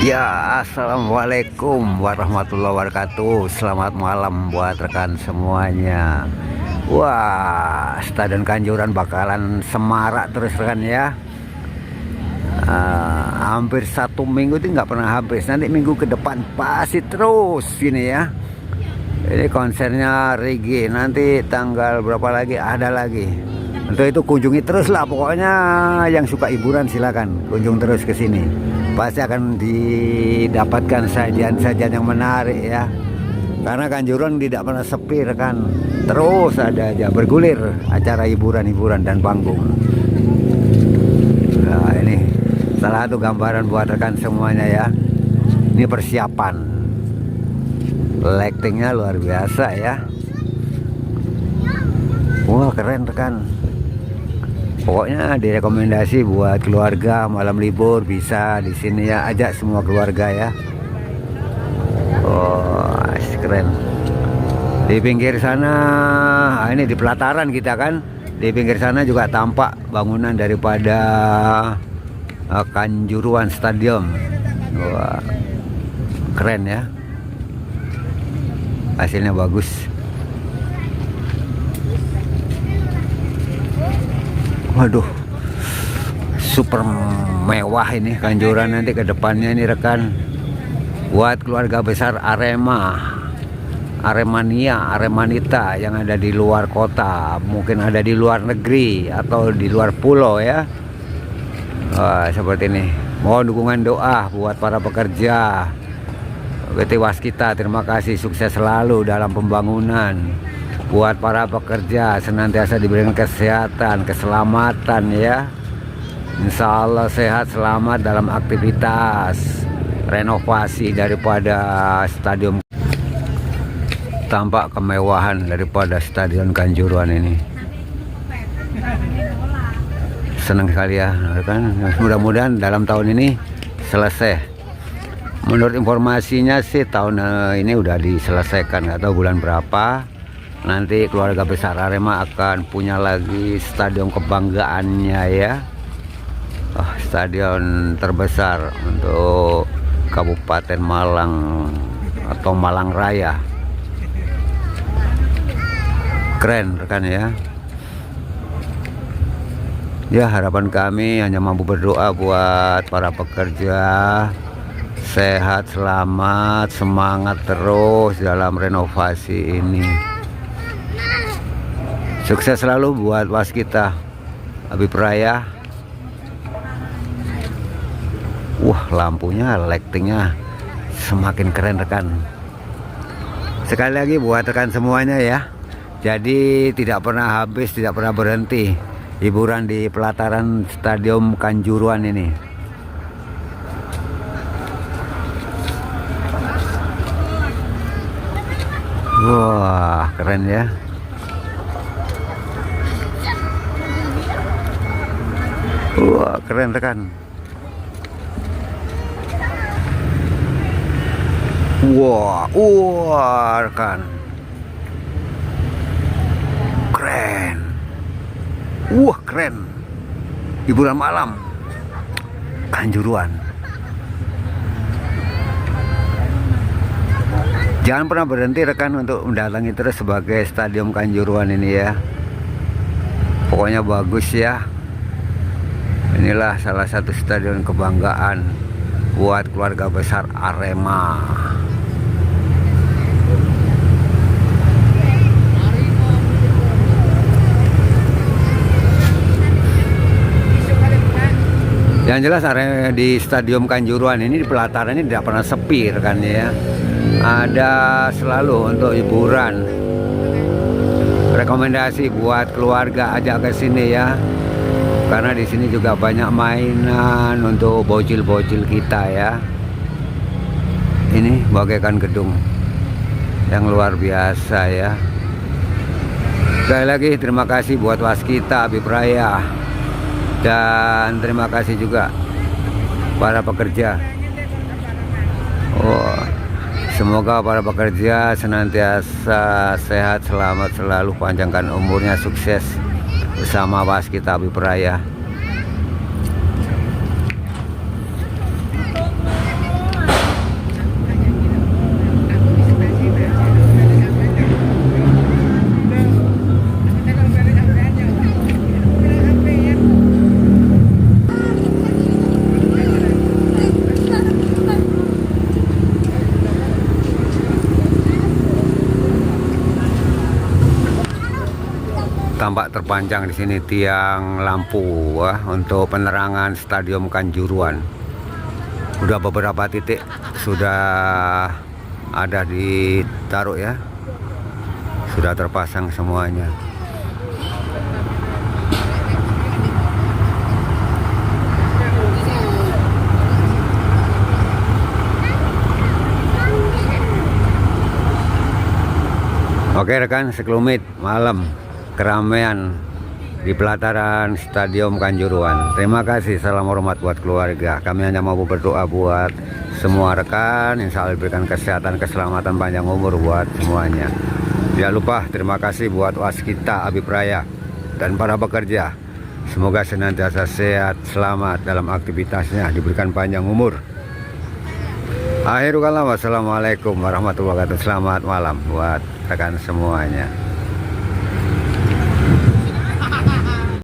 Ya, assalamualaikum warahmatullahi wabarakatuh. Selamat malam buat rekan semuanya. Wah, Stadion Kanjuran bakalan semarak terus rekan ya. Ah, hampir satu minggu itu nggak pernah habis. Nanti minggu ke depan pasti terus ini ya. Ini konsernya Rigi. Nanti tanggal berapa lagi? Ada lagi. Untuk itu kunjungi terus lah pokoknya yang suka hiburan silakan kunjung terus ke sini. Pasti akan didapatkan sajian-sajian yang menarik ya. Karena Kanjuruhan tidak pernah sepi rekan. Terus ada aja bergulir acara hiburan-hiburan dan panggung. Nah, ini salah satu gambaran buat rekan semuanya ya. Ini persiapan. Lightingnya luar biasa ya. Wah keren rekan. Pokoknya direkomendasi buat keluarga malam libur bisa di sini ya ajak semua keluarga ya. Oh, keren. Di pinggir sana, ah, ini di pelataran kita kan. Di pinggir sana juga tampak bangunan daripada ah, Kanjuruan Stadium. Wah, keren ya. Hasilnya bagus. Waduh, super mewah ini kanjuran nanti ke depannya ini rekan. Buat keluarga besar Arema, Aremania, Aremanita yang ada di luar kota, mungkin ada di luar negeri atau di luar pulau ya. Wah, seperti ini. Mohon dukungan doa buat para pekerja. PT Waskita, terima kasih sukses selalu dalam pembangunan buat para pekerja senantiasa diberikan kesehatan, keselamatan ya. Insya Allah sehat selamat dalam aktivitas renovasi daripada stadion. Tampak kemewahan daripada stadion Kanjuruhan ini. Senang sekali ya, kan? Mudah-mudahan dalam tahun ini selesai. Menurut informasinya sih tahun eh, ini udah diselesaikan, tahu bulan berapa nanti keluarga besar Arema akan punya lagi stadion kebanggaannya ya. Oh, stadion terbesar untuk Kabupaten Malang atau Malang Raya. Keren rekan ya. Ya harapan kami hanya mampu berdoa buat para pekerja sehat selamat semangat terus dalam renovasi ini Sukses selalu buat waskita Habib Raya. Wah, lampunya, lightingnya semakin keren rekan. Sekali lagi buat rekan semuanya ya. Jadi tidak pernah habis, tidak pernah berhenti hiburan di pelataran Stadion Kanjuruan ini. Wah, keren ya. Wah keren rekan. Wah, wah rekan. Keren. Wah keren. Hiburan malam. Kanjuruan. Jangan pernah berhenti rekan untuk mendatangi terus sebagai stadion Kanjuruan ini ya. Pokoknya bagus ya inilah salah satu stadion kebanggaan buat keluarga besar Arema. Yang jelas area di Stadion Kanjuruan ini di pelataran ini tidak pernah sepi kan ya. Ada selalu untuk hiburan. Rekomendasi buat keluarga ajak ke sini ya karena di sini juga banyak mainan untuk bocil-bocil kita ya. Ini bagaikan gedung yang luar biasa ya. Sekali lagi terima kasih buat waskita Habib Raya dan terima kasih juga para pekerja. Oh, semoga para pekerja senantiasa sehat selamat selalu panjangkan umurnya sukses bersama Waskita Raya nampak terpanjang di sini tiang lampu wah, untuk penerangan Stadion Kanjuruan. Udah beberapa titik sudah ada ditaruh ya. Sudah terpasang semuanya. Oke rekan sekelumit malam keramaian di pelataran Stadion Kanjuruan. Terima kasih, salam hormat buat keluarga. Kami hanya mau berdoa buat semua rekan, insya Allah diberikan kesehatan, keselamatan, panjang umur buat semuanya. Tidak lupa terima kasih buat waskita Abi Praya dan para pekerja. Semoga senantiasa sehat, selamat dalam aktivitasnya, diberikan panjang umur. Akhirul kalam, wassalamualaikum warahmatullahi wabarakatuh. Selamat malam buat rekan semuanya.